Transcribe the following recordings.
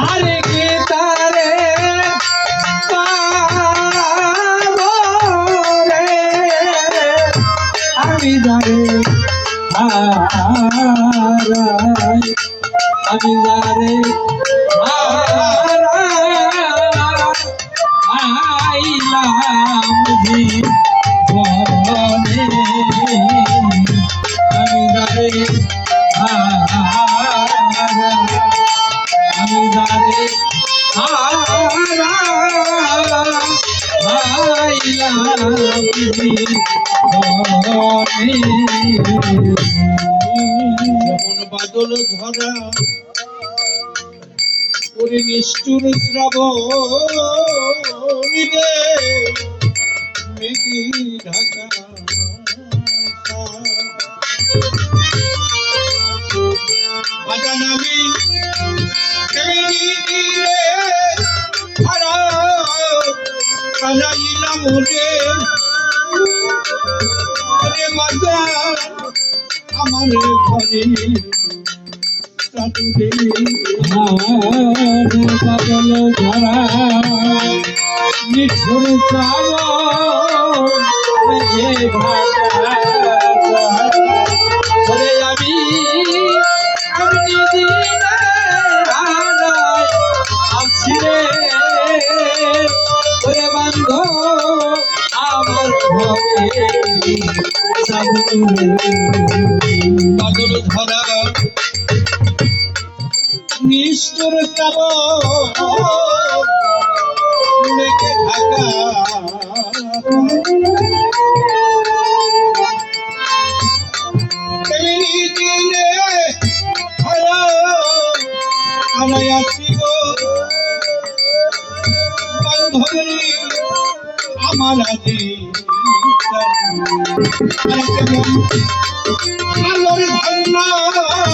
আরে কে তারে আমি যারে আমি যারে হারাইলাম জীবনে আমি যারে যেমন বাদল ধরা ওরে নিষ্ঠুর মেঘি ঢাকা আমার ঘরে পাগল ধরা নিঠুর চাওরে বাদল ধরা নিষ্ঠুর শ্রাব মেঘে ঢাকা। দিনে হারা হারাই আছি বান্ধবী আমার আদি আলোর ভান্ডার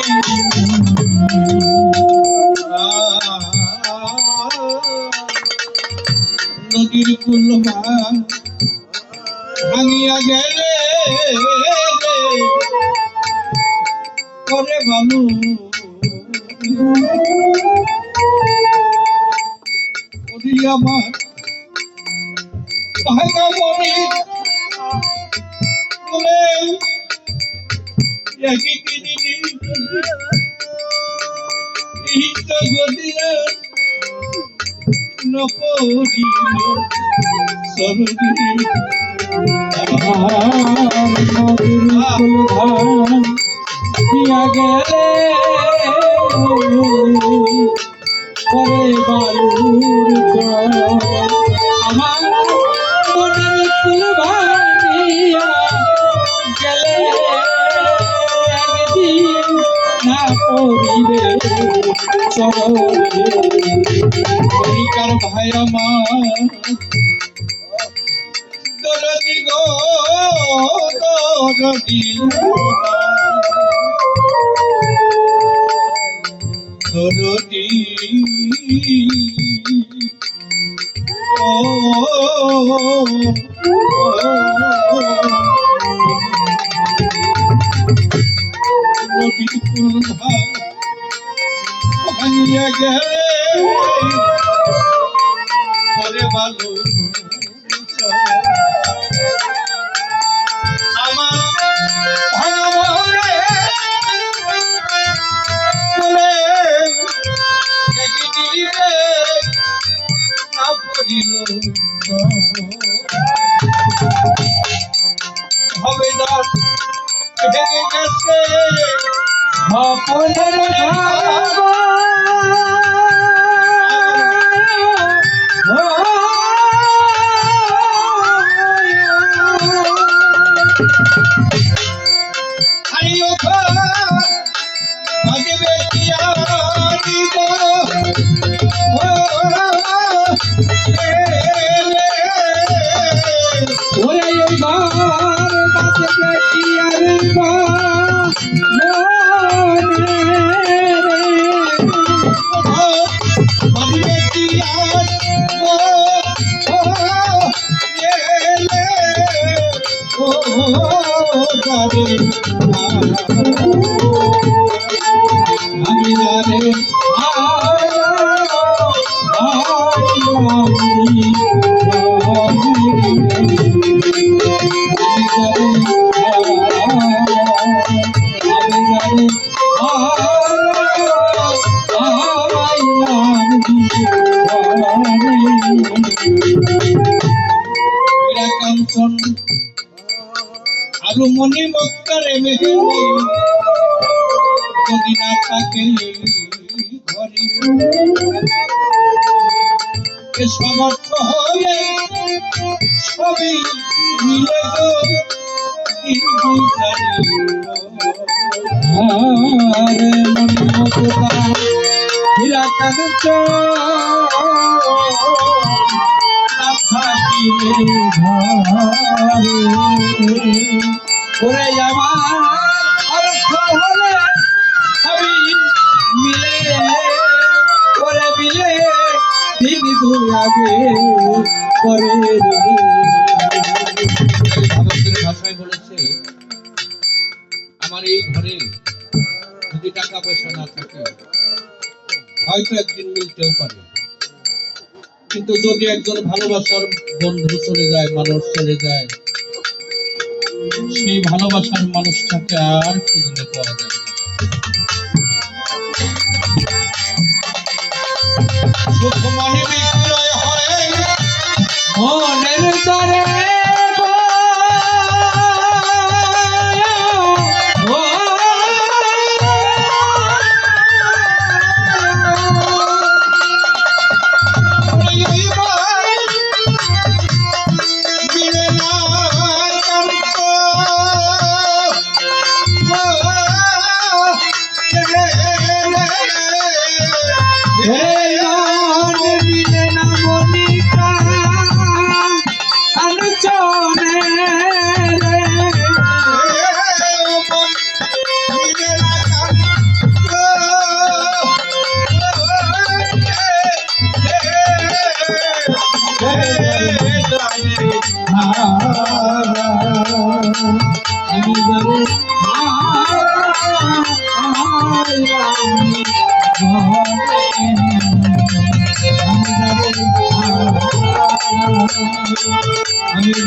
আমি ভাঙা মনে বলে একই দিদি এই তো গদিয়া নপরিল সরদি দিয়া গেলে দরদি গো দরদি দরদি ও ভাঙিয়া গেলে। করে ভালো হবে না ভেঙে গেছে স্বপনের হারিও ও যাবে আমি জানে আরও মনি মক্কারে মেহেরি যদি না থাকে ঘরে সমর্থ হলে সবই মিলে গো কিন্তু জানি না আমি মিলে করে আমার এই ঘরে যদি টাকা পয়সা না থাকে, হয়তো একদিন মিলতেও পারে। কিন্তু যদি একজন ভালোবাসার বন্ধু চলে যায়, মানুষ চলে যায়, সেই ভালোবাসার মানুষটাকে আর খুঁজলে পাওয়া যায় সুখ মনে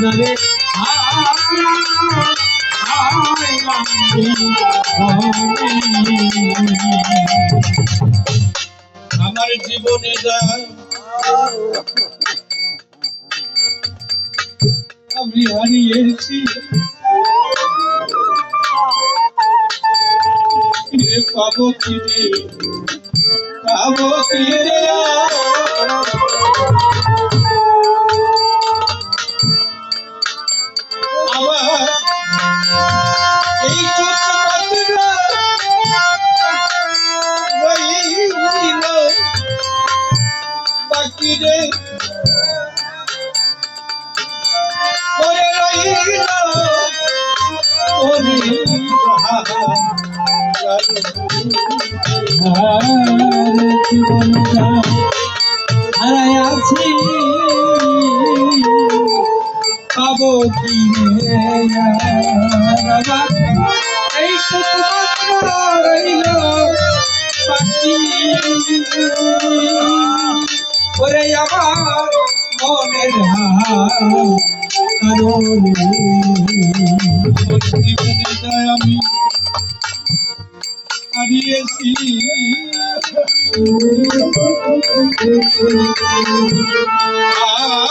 যাবে আমার জীবনে যা আমি হারিয়েছি। ফিরে পাবো কি পাবো কি আছি পাবো এই রইল। ওরে আমার মনের যায় আমি হারিয়েছি পাবো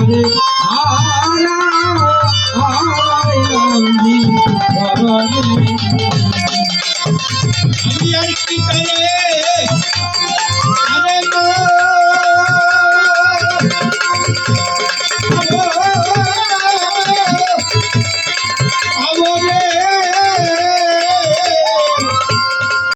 আমি